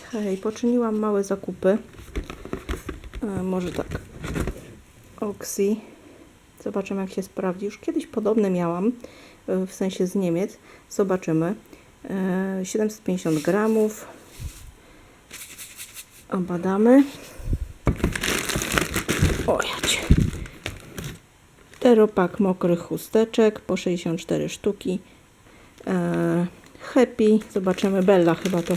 Hej, poczyniłam małe zakupy. E, może tak. Oxy. Zobaczymy, jak się sprawdzi. Już kiedyś podobny miałam, e, w sensie z Niemiec. Zobaczymy. E, 750 gramów. Obadamy. O, jacie. Teropak mokrych chusteczek po 64 sztuki. E, happy. Zobaczymy. Bella chyba to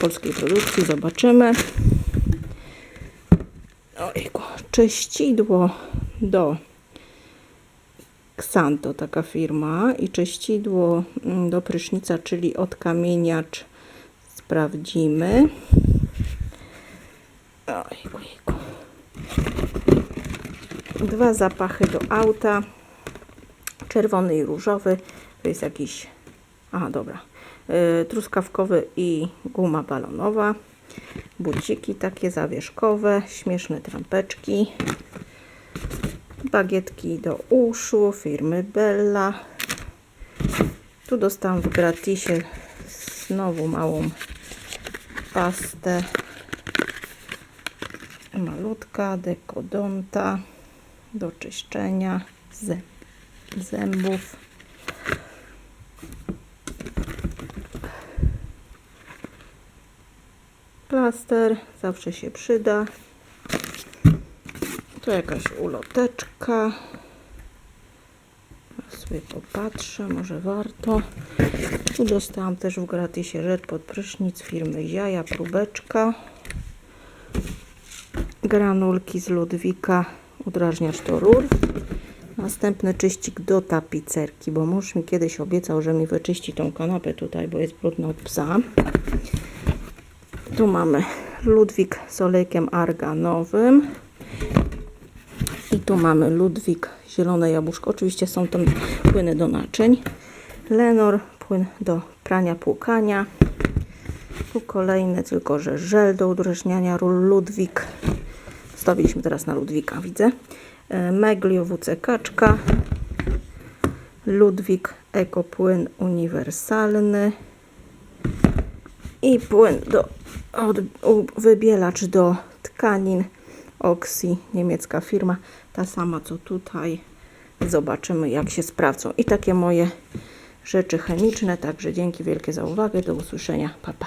polskiej produkcji. Zobaczymy. Ojku. Czyścidło do Xanto, taka firma. I czyścidło mm, do prysznica, czyli odkamieniacz. Sprawdzimy. Ojku, ojku. Dwa zapachy do auta. Czerwony i różowy. To jest jakiś... Aha, dobra. Yy, truskawkowy i guma balonowa. Buciki takie zawieszkowe. Śmieszne trampeczki. Bagietki do uszu firmy Bella. Tu dostałam w gratisie znowu małą pastę. Malutka dekodonta do czyszczenia zę- zębów. Plaster zawsze się przyda. Tu jakaś uloteczka. Sobie popatrzę, może warto. Tu dostałam też w gratisie rzecz pod prysznic firmy Jaja, próbeczka. Granulki z Ludwika, udrażniacz do rur. Następny czyścik do tapicerki, bo mąż mi kiedyś obiecał, że mi wyczyści tą kanapę tutaj, bo jest brudna od psa. Tu mamy Ludwik z olejkiem arganowym. I tu mamy Ludwik, zielone jabłuszko. Oczywiście są to płyny do naczyń. Lenor, płyn do prania, płukania. Tu kolejny, tylko że żel do udrażniania ról Ludwik. Stawiliśmy teraz na Ludwika, widzę. E, Meglio WC kaczka. Ludwik ekopłyn uniwersalny. I płyn do od, wybielacz do tkanin Oxy, niemiecka firma, ta sama co tutaj. Zobaczymy jak się sprawdzą. I takie moje rzeczy chemiczne. Także dzięki wielkie za uwagę. Do usłyszenia. Pa, pa.